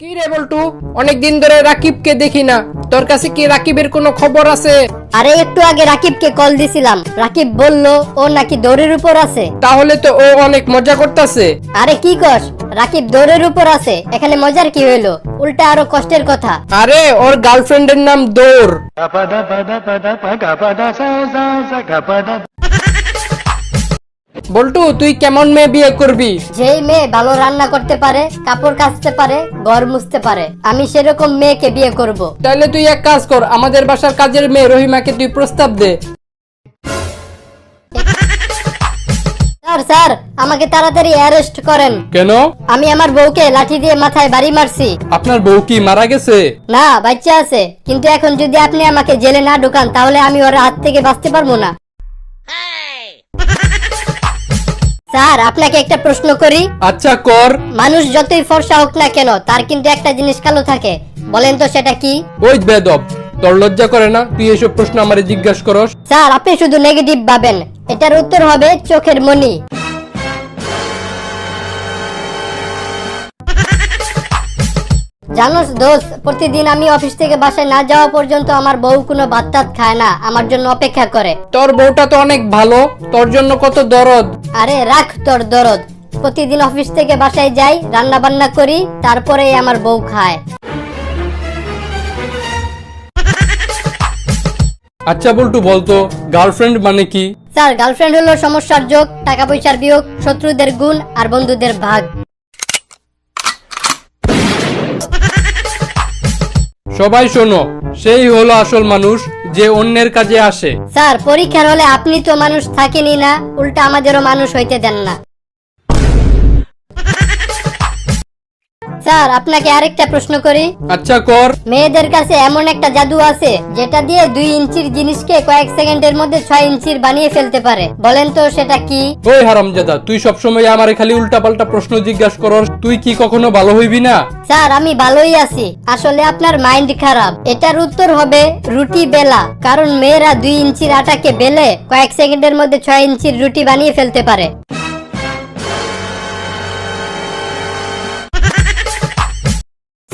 কি রে বল্টু? অনেকদিন ধরে রাকিবকে দেখি না। তোর কাছে কি রাকিবের কোনো খবর আছে? আরে একটু আগে রাকিবকে কল দিছিলাম। রাকিব বলল ও নাকি দৌড়ের উপর আছে। তাহলে তো ও অনেক মজা করতেছে। আরে কি কস? রাকিব দৌড়ের উপর আছে। এখানে মজার কি হইল? উল্টা আরও কষ্টের কথা। আরে ওর গার্লফ্রেন্ডের নাম দৌড়। বল্টু তুই কেমন মেয়ে বিয়ে করবি? যেই মেয়ে ভালো রান্না করতে পারে কাপড় কাচতে পারে ঘর মুছতে পারে আমি সেরকম মেয়েকে বিয়ে করব। তাহলে তুই এক কাজ কর আমাদের বাসার কাজের মেয়ে রহিমাকে তুই প্রস্তাব দে। স্যার স্যার আমাকে তাড়াতাড়ি অ্যারেস্ট করেন। কেন? আমি আমার বউকে লাঠি দিয়ে মাথায় বাড়ি মারছি। আপনার বউ কি মারা গেছে? না বাচ্চা আছে কিন্তু এখন যদি আপনি আমাকে জেলে না ঢুকান তাহলে আমি ওর হাত থেকে বাঁচতে পারব না। স্যার আপনাকে একটা প্রশ্ন করি। আচ্ছা কর। মানুষ যতই ফর্সা হোক না কেন তার কিন্তু একটা জিনিস কালো থাকে। বলেন তো সেটা কি? ওই বেদব তোর লজ্জা করে না? তুই এসব প্রশ্ন আমারে জিজ্ঞাসা করস? স্যার আপনি শুধু নেগেটিভ ভাবেন। এটার উত্তর হবে চোখের মনি জানোস দোস্ত প্রতিদিন আমি অফিস থেকে বাসায় না যাওয়া পর্যন্ত আমার বউ কোনো ভাত টাত খায় না আমার জন্য অপেক্ষা করে। তোর বউটা তো অনেক ভালো তোর জন্য কত দরদ। আরে রাখ তোর দরদ প্রতিদিন অফিস থেকে বাসায় যাই রান্না বান্না করি তারপরেই আমার বউ খায়। আচ্ছা বল্টু বলতো গার্লফ্রেন্ড মানে কি? স্যার গার্লফ্রেন্ড হলো সমস্যার যোগ টাকা পয়সার বিয়োগ শত্রুদের গুণ আর বন্ধুদের ভাগ। সবাই শোনো, সেই হলো আসল মানুষ যে অন্যের কাজে আসে। স্যার, পরীক্ষার হলে আপনি তো মানুষ থাকেনই না, উল্টা আমাদেরও মানুষ হইতে দেন না। স্যার আপনাকে আরেকটা প্রশ্ন করি। আচ্ছা কর। মেয়েদের কাছে এমন একটা জাদু আছে যেটা দিয়ে দুই ইঞ্চির জিনিসকে কয়েক সেকেন্ডের মধ্যে ছয় ইঞ্চির বানিয়ে ফেলতে পারে। বলেন তো সেটা কি? ওই হারামজাদা তুই সবসময় আমারে খালি উল্টা পাল্টা প্রশ্ন জিজ্ঞাসা করস তুই কি কখনো ভালো হইবি না? স্যার আমি ভালোই আছি। আসলে আপনার মাইন্ড খারাপ। এটার উত্তর হবে রুটি বেলা কারণ মেয়েরা দুই ইঞ্চির আটাকে বেলে কয়েক সেকেন্ডের মধ্যে ছয় ইঞ্চির রুটি বানিয়ে ফেলতে পারে।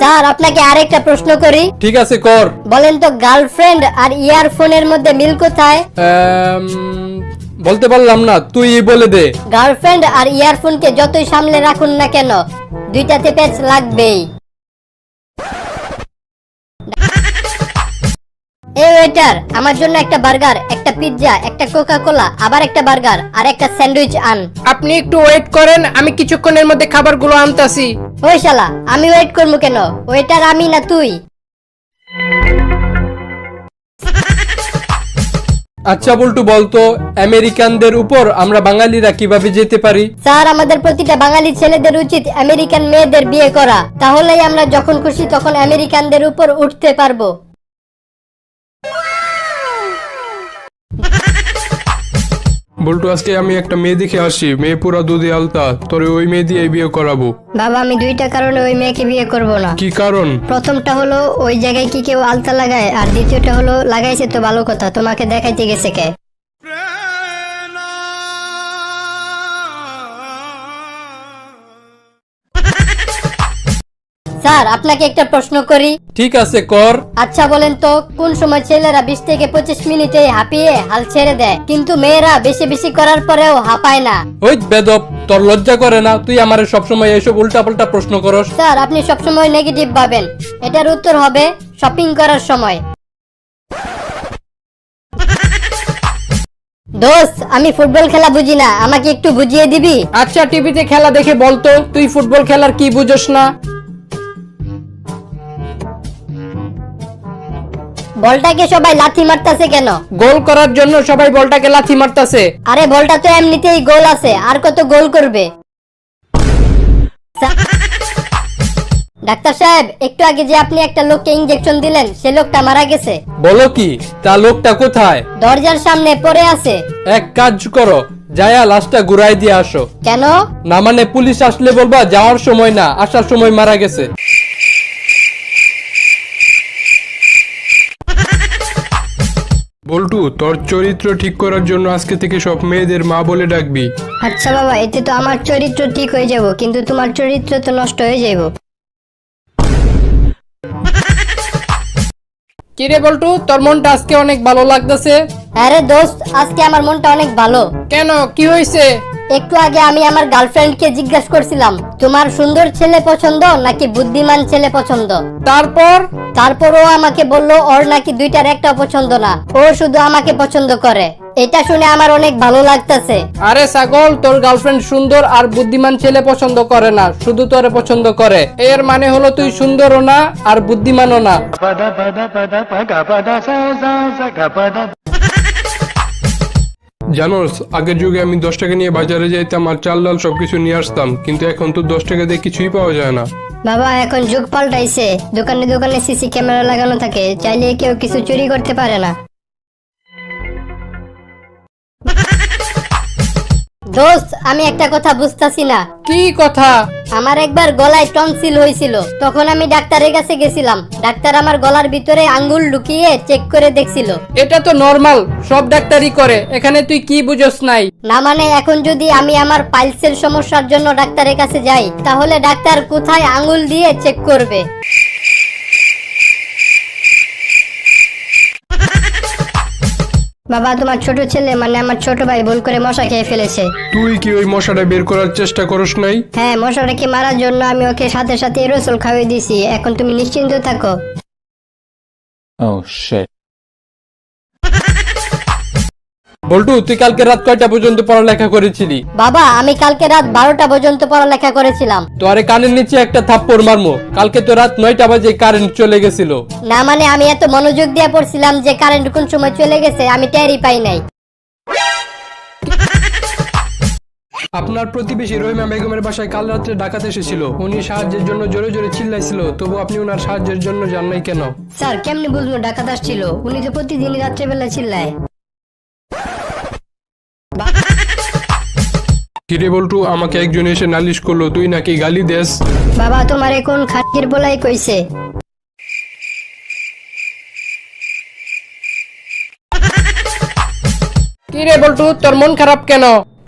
স্যার আপনাকে আরেকটা প্রশ্ন করি। ঠিক আছে কর। বলেন তো গার্লফ্রেন্ড আর ইয়ারফোনের মধ্যে মিল কোথায়? বলতে পারলাম না তুই বলে দে। গার্লফ্রেন্ড আর ইয়ারফোনকে যতই সামলে রাখুন না কেন দুইটাতে প্যাচ লাগবেই। ওয়েটার আমার জন্য একটা বার্গার একটা পিৎজা একটা কোকা কোলা আবার একটা বার্গার আর একটা স্যান্ডউইচ আন। আপনি একটু ওয়েট করেন আমি কিছুক্ষণের মধ্যে খাবারগুলো আনতাছি। ওই শালা আমি ওয়েট করব কেন? ওয়েটার আমি না তুই? আচ্ছা বল্টু বলতো আমেরিকানদের উপর আমরা বাঙালিরা কীভাবে যেতে পারি? স্যার আমাদের প্রতিটা বাঙালি ছেলেদের উচিত আমেরিকান মেয়েদের বিয়ে করা। তাহলেই আমরা যখন খুশি তখন আমেরিকানদের উপর উঠতে পারব। বল্টু আজকে আমি একটা মেয়ে দেখে আসি। মেয়ে পুরা দুধে আলতা। তোরে ওই মেয়ে দিয়ে বিয়ে করাবো। বাবা আমি দুইটা কারণে ওই মেয়েকে বিয়ে করব না। কি কারণ? প্রথমটা হলো ওই জায়গায় কি কেউ আলতা লাগায় আর দ্বিতীয়টা হলো লাগাইছে তো ভালো কথা তোমাকে দেখাইতে গেছে কে? স্যার আপনাকে একটা প্রশ্ন করি। ঠিক আছে কর। আচ্ছা বলেন তো কোন সময় ছেলেরা বিশ থেকে পঁচিশ মিনিটে হাঁপিয়ে হাল ছেড়ে দেয়? কিন্তু মেয়েরা বেশি বেশি করার পরেও হাঁপায় না। ওই বেদব তোর লজ্জা করে না? তুই আমারে সবসময় এইসব উল্টা পাল্টা প্রশ্ন করস। স্যার আপনি সবসময় নেগেটিভ ভাবেন। এটার উত্তর হবে শপিং করার সময়। দোস্ত আমি ফুটবল খেলা বুঝি না। আমাকে একটু বুঝিয়ে দিবি? আচ্ছা টিভিতে খেলা দেখে বলতো তুই ফুটবল খেলার কি বুঝোস না? বলটাকে সবাই লাথি মারতাছে কেন? গোল করার জন্য সবাই বলটাকে লাথি মারতাছে। আরে বলটা তো এমনিতেই গোল আছে আর কত গোল করবে? ডাক্তার সাহেব একটু আগে যে আপনি একটা লোককে ইঞ্জেকশন দিলেন সে লোকটা মারা গেছে। বলো কি তা লোকটা কোথায়? দরজার সামনে পড়ে আছে। এক কাজ করো যায়া লাশটা ঘুরাই দিয়ে আসো। কেন? না মানে পুলিশ আসলে বলবা যাওয়ার সময় না আসার সময় মারা গেছে। বল্টু তোর চরিত্র ঠিক করার জন্য আজকে থেকে সব মেয়েদের মা বলে ডাকবি। আচ্ছা বাবা এতে তো আমার চরিত্র ঠিক হয়ে যাব কিন্তু তোমার চরিত্র তো নষ্ট হয়ে যাব কিরে বল্টু তোর মনটা আজকে অনেক ভালো লাগতেছে? আরে দোস্ত আজকে আমার মনটা অনেক ভালো। কেন কি হয়েছে একটু আগে আমি আমার গার্লফ্রেন্ডকে জিজ্ঞাসা করছিলাম তোমার সুন্দর ছেলে পছন্দ নাকি বুদ্ধিমান ছেলে পছন্দ? তারপর? তারপর ও আমাকে বলল ওর নাকি দুইটার একটা পছন্দ না ও শুধু আমাকে পছন্দ করে। এটা শুনে আমার অনেক ভালো লাগতেছে। আরে ছাগল তোর গার্লফ্রেন্ড সুন্দর আর বুদ্ধিমান ছেলে পছন্দ করে না শুধু তোরে পছন্দ করে। এর মানে হলো তুই সুন্দরও না আর বুদ্ধিমানও না। জানোস আগের যুগে আমি দশ টাকা নিয়ে বাজারে যাইতাম আর চাল ডাল সবকিছু নিয়ে আসতাম, কিন্তু এখন তো দশ টাকা দিয়ে কিছুই পাওয়া যায় না। বাবা, এখন যুগ পাল্টাইছে। দোকানে দোকানে সিসি ক্যামেরা লাগানো থাকে, চাইলে কেউ কিছু চুরি করতে পারে না। দোস্ত আমি একটা কথা বুঝতাছি না। কি কথা? আমার একবার গলায় টনসিল হয়েছিল। তখন আমি ডাক্তারের কাছে গেছিলাম। ডাক্তার আমার গলার ভিতরে আঙ্গুল ঢুকিয়ে চেক করে দেখছিল। এটা তো নর্মাল সব ডাক্তারই করে। এখানে তুই কি বুঝোস নাই? না মানে এখন যদি আমি আমার পাইলসের সমস্যার জন্য ডাক্তারের কাছে যাই তাহলে ডাক্তার কোথায় আঙ্গুল দিয়ে চেক করবে? বাবা তোমার ছোট ছেলে মানে আমার ছোট ভাই ভুল করে মশা খেয়ে ফেলেছে। তুই কি ওই মশাটা বের করার চেষ্টা করস নাই? হ্যাঁ মশাটাকে মারার জন্য আমি ওকে সাথে সাথে রসুল খাওয়িয়ে দিছি। এখন তুমি নিশ্চিন্ত থাকো। ও shit. বল্টু তুই কালকে রাত কয়টা পর্যন্ত পড়ালেখা করেছিলি? বাবা আমি কালকে রাত বারোটা পর্যন্ত পড়ালেখা করেছিলাম। তো আরে কানের নিচে একটা থাপ্পড় মারমো। কালকে তো রাত নয়টা বাজে কারেন্ট চলে গেছিল। না মানে আমি এত মনোযোগ দিয়ে পড়ছিলাম যে কারেন্ট কোন সময় চলে গেছে আমি টেরই পাই নাই। আপনার প্রতিবেশী রহিমা বেগমের বাসায় কাল রাত্রে ডাকাত এসেছিল। উনি সাহায্যের জন্য জোরে জোরে চিল্লাইছিল। তবু আপনি ওনার সাহায্যের জন্য যান নাই কেন? স্যার কেমনে বুঝব ডাকাত আসছিল? উনি তো প্রতিদিন রাত্রেবেলা চিল্লায়। কিরে বল্টু আমাকে একজন এসে নালিশ করল তুই নাকি গালি দেস? বাবা তোমার এখন খাটির বলাই কইছে? কি রে বল্টু তোর মন খারাপ কেন?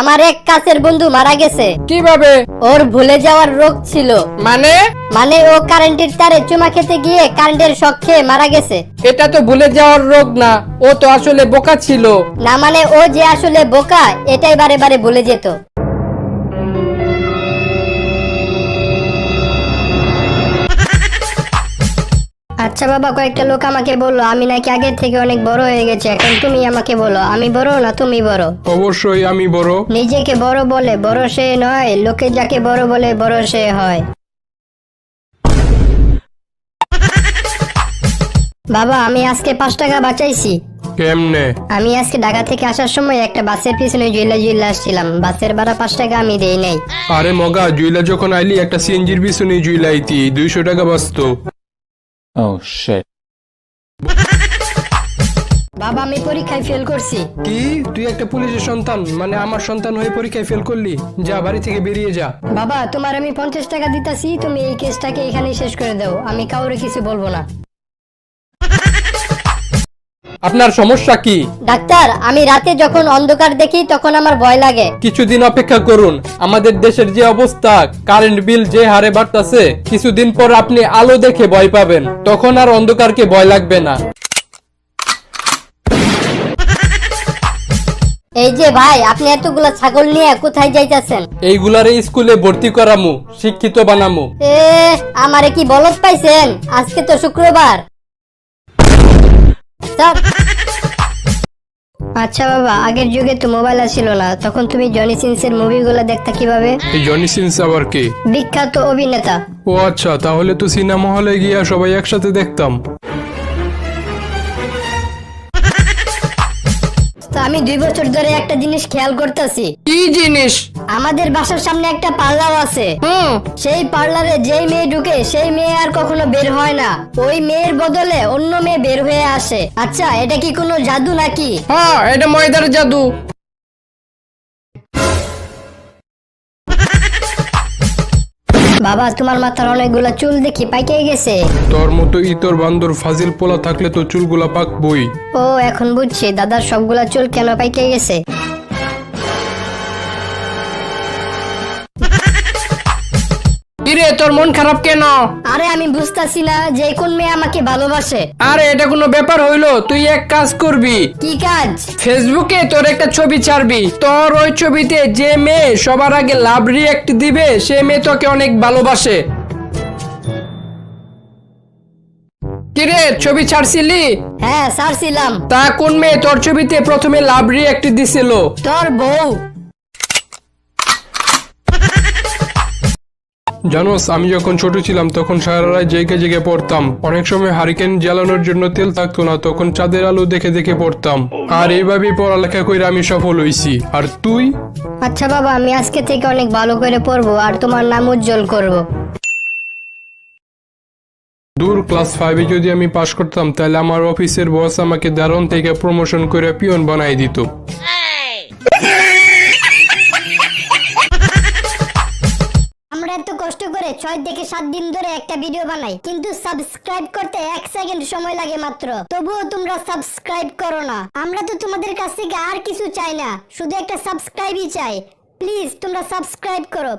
আমার এক কাছের বন্ধু মারা গেছে। কীভাবে? ওর ভুলে যাওয়ার রোগ ছিল। মানে? মানে ও কারেন্টের তারে চুমা খেতে গিয়ে কারেন্টের শখ খেয়ে মারা গেছে। এটা তো ভুলে যাওয়ার রোগ না ও তো আসলে বোকা ছিল। না মানে ও যে আসলে বোকা এটাই বারে বারে ভুলে যেত। আচ্ছা বাবা কয়েকটা লোক আমাকে বলল আমি নাকি আগের থেকে অনেক বড় হয়ে গেছে এখন তুমি আমাকে বলো আমি বড় না তুমি বড়? অবশ্যই আমি বড়। নিজেকে বড় বলে বড় সে নয় লোকে যাকে বড় বলে বড় সে হয়। বাবা আমি আজকে পাঁচ টাকা বাঁচাইছি। কেমনে? আমি আজকে ঢাকা থেকে আসার সময় একটা বাসের পিছনে জুইলা জুইলা আসছিলাম। বাসের ভাড়া পাঁচ টাকা আমি দেই নাই। আরে মগা জুইলা যখন আইলি একটা সিএনজির পিছনে জুইলাইতি দুইশো টাকা বাঁচতো। Oh shit. বাবা আমি পরীক্ষায় ফেল করছি। কি? তুই একটা পুলিশের সন্তান মানে আমার সন্তান হয়ে পরীক্ষায় ফেল করলি? যা বাড়ি থেকে বেরিয়ে যা। বাবা তোমার আমি পঞ্চাশ টাকা দিতাছি তুমি এই কেসটাকে এখানেই শেষ করে দাও। আমি কাউরে কিছু বলব না। আপনার সমস্যা কি? ডাক্তার আমি রাতে যখন অন্ধকার দেখি তখন আমার ভয় লাগে। কিছুদিন অপেক্ষা করুন আমাদের দেশের যে অবস্থা কারেন্ট বিল যে হারে বাড়তাছে কিছুদিন পর আপনি আলো দেখে ভয় পাবেন তখন আর অন্ধকারকে ভয় লাগবে না। এই যে ভাই আপনি এতগুলা ছাগল নিয়ে কোথায় যাইতাছেন? এইগুলারে স্কুলে ভর্তি করামু শিক্ষিত বানামু। এ আমারে কি বলদ পাইছেন? আজকে তো শুক্রবার। স্যার। আচ্ছা বাবা আগের যুগে তো মোবাইল ছিল না তখন তুমি জনি সিনসের মুভিগুলো দেখতা কীভাবে? এই জনি সিনস আবার কে? বিখ্যাত অভিনেতা। ও আচ্ছা তাহলে তো সিনেমা হলে গিয়া সবাই একসাথে দেখতাম। আমি দুই বছর ধরে একটা জিনিস খেয়াল করতেছি। কি জিনিস? আমাদের বাসার সামনে একটা পার্লার আছে। হুম। সেই পার্লারে যেই মেয়ে ঢুকে সেই মেয়ে আর কখনো বের হয় না। ওই মেয়ের বদলে অন্য মেয়ে বের হয়ে আসে। আচ্ছা এটা কি কোনো জাদু নাকি? হ্যাঁ এটা ময়দার জাদু। বাবা তোমার মাথার অনেকগুলা চুল দেখি পাইকে গেছে। তোর মতো ইতর বান্দর ফাজিল পোলা থাকলে তো চুলগুলা পাকবই। ও এখন বুঝছি দাদার সবগুলা চুল কেন পাইকে গেছে? কিরে তোর মন খারাপ কেন? আরে আমি বুঝতাছি না যে কোন মেয়ে আমাকে ভালোবাসে। আরে এটা কোনো ব্যাপার হইল? তুই এক কাজ করবি। কি কাজ? ফেসবুকে তোর একটা ছবি ছাড়বি। তোর ওই ছবিতে যে মেয়ে সবার আগে লাভ রিয়েক্ট দিবে সে মেয়ে তোকে অনেক ভালোবাসে। কিরে ছবি ছাড়ছিলি? হ্যাঁ ছাড়ছিলাম। তা কোন মেয়ে তোর ছবিতে প্রথমে লাভ রিয়েক্ট দিছিল? তোর বউ। জানোস আমি যখন ছোট ছিলাম তখন সারা রাত জেগে জেগে পড়তাম। অনেক সময় হারিকেন জ্বালানোর জন্য তেল থাকতো না তখন চাঁদের আলো দেখে দেখে পড়তাম। আর এইভাবেই পড়ালেখা করে আমি সফল হইছি। আর তুই? আচ্ছা বাবা আমি আজকে থেকে অনেক ভালো করে পড়ব আর তোমার নাম উজ্জ্বল করব। দূর ক্লাস ফাইভে যদি আমি পাশ করতাম তাহলে আমার অফিসের বস আমাকে দারুণ থেকে প্রমোশন করে পিয়ন বানাই দিত। ছয় থেকে সাত দিন ধরে একটা ভিডিও বানাই, কিন্তু সাবস্ক্রাইব করতে এক সেকেন্ড সময় লাগে মাত্র। তবুও তোমরা সাবস্ক্রাইব করো না। আমরা তো তোমাদের কাছ থেকে আর কিছু চাই না, শুধু একটা সাবস্ক্রাইবই চাই। প্লিজ তোমরা সাবস্ক্রাইব করো।